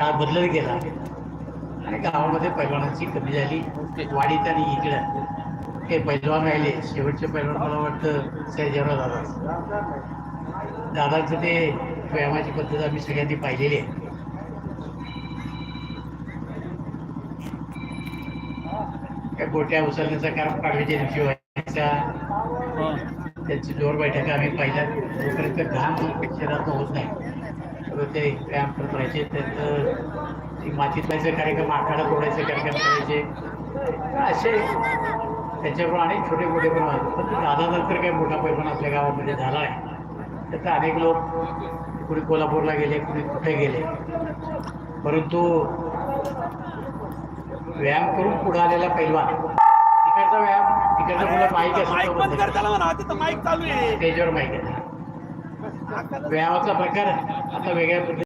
काळ बदलत गेला. आणि गावामध्ये पैलवानांची कमी झाली. वाडीत आणि इकडं. हे पैलवान राहिले. शेवटचे पैलवान मला वाटतं सयाजीराव दादा. दादाचं ते व्यायामाची पद्धत आम्ही सगळ्यांनी पाहिलेली आहे. त्या गोट्या उचलण्याचा कारण पाडव्याच्या दिवशी व्हायचा. त्यांची जोर बैठका आम्ही पाहिल्या तोपर्यंत घाम शरीरात होत नाही. ते व्यायाम करत राहायचे त्यांचं ती मातीत जायचं कार्यक्रम आखाडा तोडायचे कार्यक्रम करायचे. असे त्याच्यामुळे अनेक छोटे मोठे पण पण दादा नंतर काही मोठा पैलवान आपल्या गावामध्ये झाला आहे. त्याचा अनेक लोक कुणी कोल्हापूरला गेले कुणी कुठे गेले. परंतु व्यायाम करून पुढे आलेला पैलवान. तिकडचा व्यायाम तिकडचा मुलं माहीत आहे. स्टेजवर माहीत आहे. व्यायामाचा प्रकार आता वेगळ्या पद्धतीने